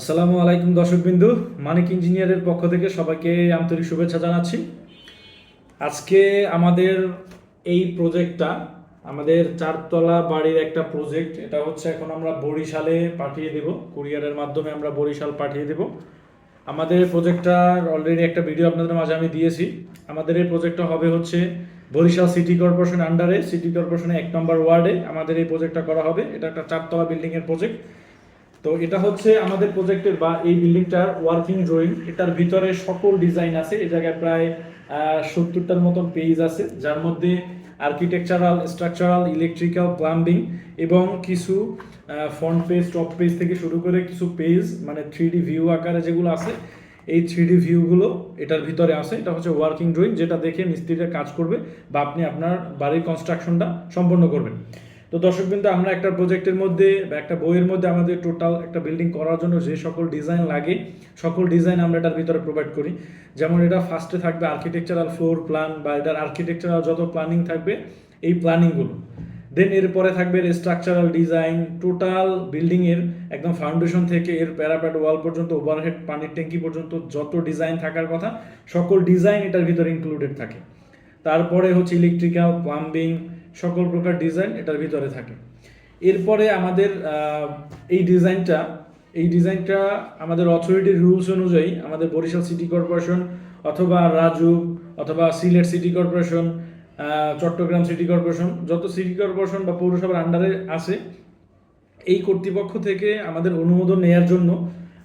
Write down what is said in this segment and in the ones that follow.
আসসালামু আলাইকুম দর্শকবিন্দু, মানিক ইঞ্জিনিয়ারের পক্ষ থেকে সবাইকে আন্তরিক শুভেচ্ছা জানাচ্ছি। আজকে আমাদের এই প্রজেক্টটা, আমাদের চারতলা বাড়ির একটা প্রজেক্ট, এটা হচ্ছে এখন আমরা বরিশালে পাঠিয়ে দেব, কুরিয়ারের মাধ্যমে আমরা বরিশাল পাঠিয়ে দেব। আমাদের প্রজেক্টটার অলরেডি একটা ভিডিও আপনাদের মাঝে আমি দিয়েছি। আমাদের এই প্রজেক্টটা হবে হচ্ছে বরিশাল সিটি কর্পোরেশন আন্ডারে সিটি কর্পোরেশনের এক নম্বর ওয়ার্ডে আমাদের এই প্রজেক্টটা করা হবে। এটা একটা চারতলা বিল্ডিংয়ের প্রজেক্ট। তো এটা হচ্ছে আমাদের প্রজেক্টের বা এই বিল্ডিংটার ওয়ার্কিং ড্রয়িং এটার ভিতরে সকল ডিজাইন আছে এই জায়গায় প্রায় সত্তরটার মতন পেজ আছে, যার মধ্যে আর্কিটেকচারাল স্ট্রাকচারাল ইলেকট্রিক্যাল প্লাম্বিং এবং কিছু ফ্রন্ট পেজ টপ পেজ থেকে শুরু করে কিছু পেজ মানে থ্রি ভিউ আকারে যেগুলো আছে, এই থ্রি ডি ভিউগুলো এটার ভিতরে আছে। এটা হচ্ছে ওয়ার্কিং ড্রয়িং যেটা দেখে মিস্ত্রিরা কাজ করবে বা আপনি আপনার বাড়ির কনস্ট্রাকশনটা সম্পন্ন করবেন। তো দর্শক বিন্দু আমরা একটা প্রজেক্টের মধ্যে বা একটা বইয়ের মধ্যে আমাদের টোটাল একটা বিল্ডিং করার জন্য যে সকল ডিজাইন লাগে, সকল ডিজাইন আমরা এটার ভিতরে প্রোভাইড করি। যেমন এটা ফার্স্টে থাকবে আর্কিটেকচারাল ফ্লোর প্ল্যান বা এটার আর্কিটেকচারাল যত প্ল্যানিং থাকবে, এই প্ল্যানিংগুলো দেন এরপরে থাকবে স্ট্রাকচারাল ডিজাইন টোটাল বিল্ডিংয়ের একদম ফাউন্ডেশন থেকে এর প্যারাপ্যাড ওয়াল পর্যন্ত ওভারহেড পানির ট্যাঙ্কি পর্যন্ত যত ডিজাইন থাকার কথা, সকল ডিজাইন এটার ভিতরে ইনক্লুডেড থাকে। তারপরে হচ্ছে ইলেকট্রিক্যাল প্লাম্বিং সকল প্রকার ডিজাইন এটার ভিতরে থাকে। এরপরে আমাদের এই ডিজাইনটা এই ডিজাইনটা আমাদের অথরিটির রুলস অনুযায়ী আমাদের বরিশাল সিটি কর্পোরেশন অথবা রাজু অথবা Sylhet city corporation Chittagong city corporation যত সিটি কর্পোরেশন বা পৌরসভার আন্ডারে আছে, এই কর্তৃপক্ষ থেকে আমাদের অনুমোদন নেয়ার জন্য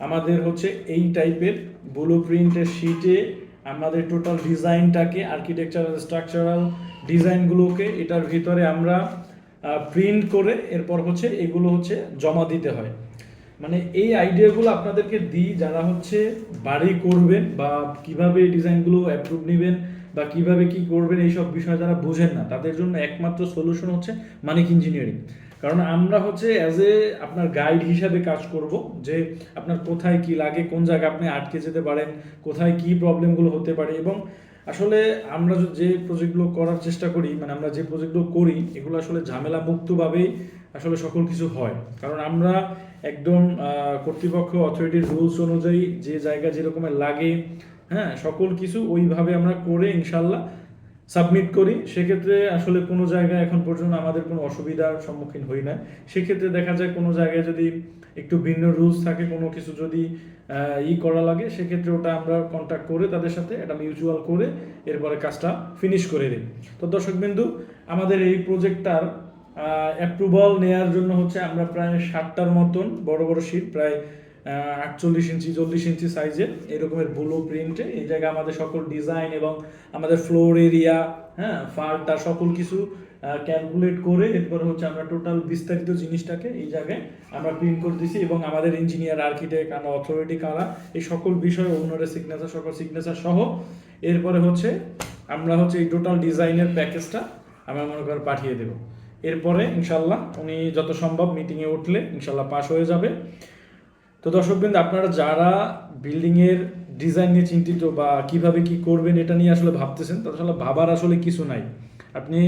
আমাদের হচ্ছে এই টাইপের ব্লু প্রিন্টের শিটে আমাদের টোটাল ডিজাইনটাকে আর্কিটেকচারাল স্ট্রাকচারাল ডিজাইনগুলোকে এটার ভিতরে আমরা প্রিন্ট করে এরপর হচ্ছে এগুলো হচ্ছে জমা দিতে হয়। মানে এই আইডিয়াগুলো আপনাদেরকে দিই, যারা হচ্ছে বাড়ি করবেন বা কীভাবে এই ডিজাইনগুলো অ্যাপ্রুভ নেবেন বা কীভাবে কি করবেন এইসব বিষয় যারা বুঝেন না, তাদের জন্য একমাত্র সলিউশন হচ্ছে মানিক ইঞ্জিনিয়ারিং কারণ আমরা হচ্ছে অ্যাজ এ আপনার গাইড হিসাবে কাজ করব যে আপনার কোথায় কি লাগে, কোন জায়গায় আপনি আটকে যেতে পারেন, কোথায় কি প্রবলেমগুলো হতে পারে এবং আসলে আমরা যে- প্রজেক্টগুলো করার চেষ্টা করি মানে আমরা যে প্রজেক্টগুলো করি, এগুলো আসলে ঝামেলা মুক্তভাবেই আসলে সকল কিছু হয়। কারণ আমরা একদম কর্তৃপক্ষ অথরিটির রুলস অনুযায়ী যে জায়গা যেরকমের লাগে হ্যাঁ সকল কিছু ওইভাবে আমরা করে ইনশাল্লাহ সাবমিট করি। সেক্ষেত্রে আসলে কোনো জায়গায় এখন পর্যন্ত আমাদের কোনো অসুবিধার সম্মুখীন হই না সেক্ষেত্রে দেখা যায় কোনো জায়গায় যদি একটু ভিন্ন রুলস থাকে, কোনো কিছু যদি ই করা লাগে, সেক্ষেত্রে ওটা আমরা কন্ট্যাক্ট করে তাদের সাথে এটা মিউচুয়াল করে এরপরে কাজটা ফিনিশ করে দিই। তো দর্শক বিন্দু, আমাদের এই প্রজেক্টটার অ্যাপ্রুভাল নেয়ার জন্য হচ্ছে আমরা প্রায় ষাটটার মতন বড় বড় শিট প্রায় আটচল্লিশ ইঞ্চি, চল্লিশ ইঞ্চি সাইজের এরকমের ব্লু প্রিন্টে এই জায়গায় আমাদের সকল ডিজাইন এবং আমাদের ফ্লোর এরিয়া হ্যাঁ ফারটা সকল কিছু ক্যালকুলেট করে এরপর হচ্ছে আমরা টোটাল বিস্তারিত জিনিসটাকে এই জায়গায় আমরা প্রিন্ট করে দিছি এবং আমাদের ইঞ্জিনিয়ার, আর্কিটেক্ট আমরা অথরিটি কারা, এই সকল বিষয় ওনারের সিগনেচার সকল সিগনেচার সহ এরপরে হচ্ছে আমরা হচ্ছে এই টোটাল ডিজাইনের প্যাকেজটা আমরা মনে করে পাঠিয়ে দেবো। এরপরে ইনশাল্লাহ উনি যত সম্ভব মিটিংয়ে উঠলে ইনশাল্লাহ পাস হয়ে যাবে। তো দর্শকবৃন্দ, আপনারা যারা বিল্ডিংয়ের ডিজাইন নিয়ে চিন্তিত বা কীভাবে কি করবেন এটা নিয়ে আসলে ভাবতেছেন, তাদের আসলে ভাবার আসলে কিছু নাই। আপনি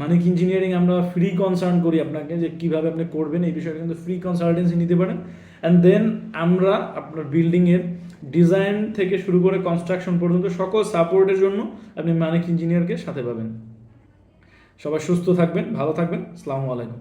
মানিক ইঞ্জিনিয়ারিং আমরা ফ্রি কনসার্ন করি আপনাকে যে কীভাবে আপনি করবেন, এই বিষয়ে কিন্তু ফ্রি কনসালটেন্সি নিতে পারেন। অ্যান্ড দেন আমরা আপনার বিল্ডিংয়ের ডিজাইন থেকে শুরু করে কনস্ট্রাকশন পর্যন্ত সকল সাপোর্টের জন্য আপনি মানিক ইঞ্জিনিয়ারকে সাথে পাবেন। সবাই সুস্থ থাকবেন, ভালো থাকবেন। আসসালামু আলাইকুম।